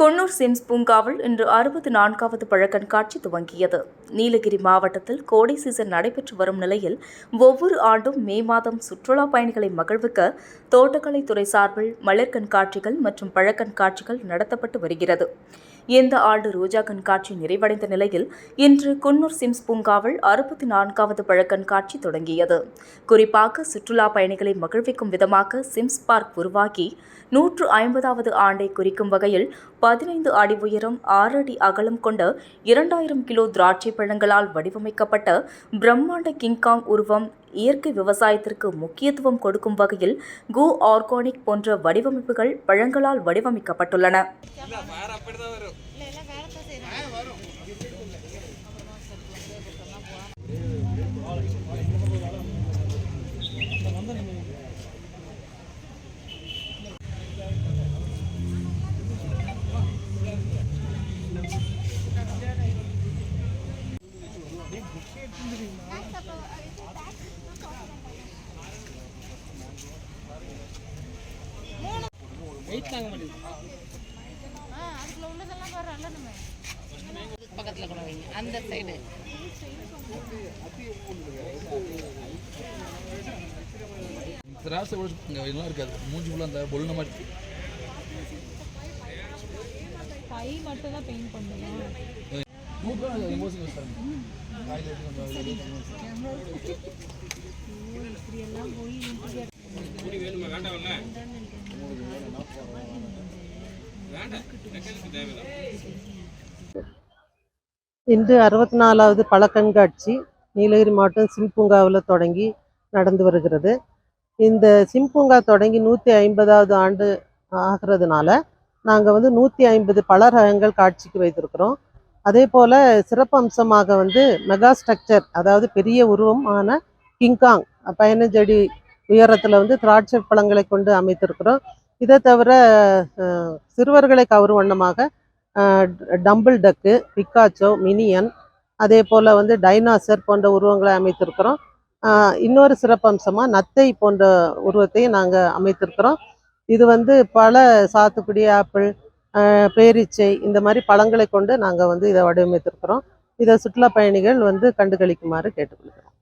Coonoor Sims பூங்காவில் இன்று அறுபத்தி நான்காவது பழக்கண்காட்சி துவங்கியது. நீலகிரி மாவட்டத்தில் கோடை சீசன் நடைபெற்று வரும் நிலையில் ஒவ்வொரு ஆண்டும் மே மாதம் சுற்றுலா பயணிகளை மகிழ்விக்க தோட்டக்கலைத்துறை சார்பில் மலர் கண்காட்சிகள் மற்றும் பழக்கண்காட்சிகள் நடத்தப்பட்டு வருகிறது. இந்த ஆண்டு ரோஜா கண்காட்சி நிறைவடைந்த நிலையில் இன்று குன்னூர் சிம்ஸ் பூங்காவில் அறுபத்தி நான்காவது பழக்கண்காட்சி தொடங்கியது. குறிப்பாக சுற்றுலா பயணிகளை மகிழ்விக்கும் விதமாக சிம்ஸ் பார்க் உருவாக்கி நூற்று ஐம்பதாவது ஆண்டை குறிக்கும் வகையில் பதினைந்து அடி உயரம் ஆறு அடி அகலம் கொண்ட இரண்டாயிரம் கிலோ திராட்சை பழங்களால் வடிவமைக்கப்பட்ட பிரம்மாண்ட கிங்காங் உருவம் இயற்கை விவசாயத்திற்கு முக்கியத்துவம் கொடுக்கும் வகையில் கோ ஆர்கானிக் போன்ற வடிவமைப்புகள் பழங்களால் வடிவமைக்கப்பட்டுள்ளன. அதுக்குள்ள உள்ளதெல்லாம் பக்கத்தில் வைங்க அந்த சைடு திராட்சை கூட இங்கே எல்லாம் இருக்காது மூஞ்சி ஃபுல்லாக அந்த பொல்லுன மாதிரி கை மட்டும் தான் பெயிண்ட் பண்ணுவோம் இன்று அறுபத்தி நாலாவது பழக்கண்காட்சி நீலகிரி மாவட்டம் சிம்பூங்காவில் தொடங்கி நடந்து வருகிறது. இந்த சிம்பூங்கா தொடங்கி நூற்றி ஐம்பதாவது ஆண்டு ஆகிறதுனால நாங்கள் வந்து நூற்றி ஐம்பது பல ரகங்கள் காட்சிக்கு வைத்திருக்கிறோம். அதே போல் சிறப்பம்சமாக வந்து மெகா ஸ்ட்ரக்சர் அதாவது பெரிய உருவமான கிங்காங் பதினஞ்சு அடி உயரத்தில் வந்து திராட்சை பழங்களை கொண்டு அமைத்திருக்கிறோம். இதை தவிர சிறுவர்களை கவரும் வண்ணமாக டம்பிள் டக்கு பிக்காச்சோ மினியன் அதே போல் வந்து டைனாசர் போன்ற உருவங்களை அமைத்திருக்கிறோம். இன்னொரு சிறப்பம்சமாக நத்தை போன்ற உருவத்தையும் நாங்கள் அமைத்திருக்கிறோம். இது வந்து பல சாத்துக்குடி ஆப்பிள் பேரீச்சை இந்த மாதிரி பழங்களை கொண்டு நாங்கள் வந்து இதை வடிவமைத்திருக்கிறோம். இதை சுற்றுலா பயணிகள் வந்து கண்டுகளிக்குமாறு கேட்டுக்கொள்கிறோம்.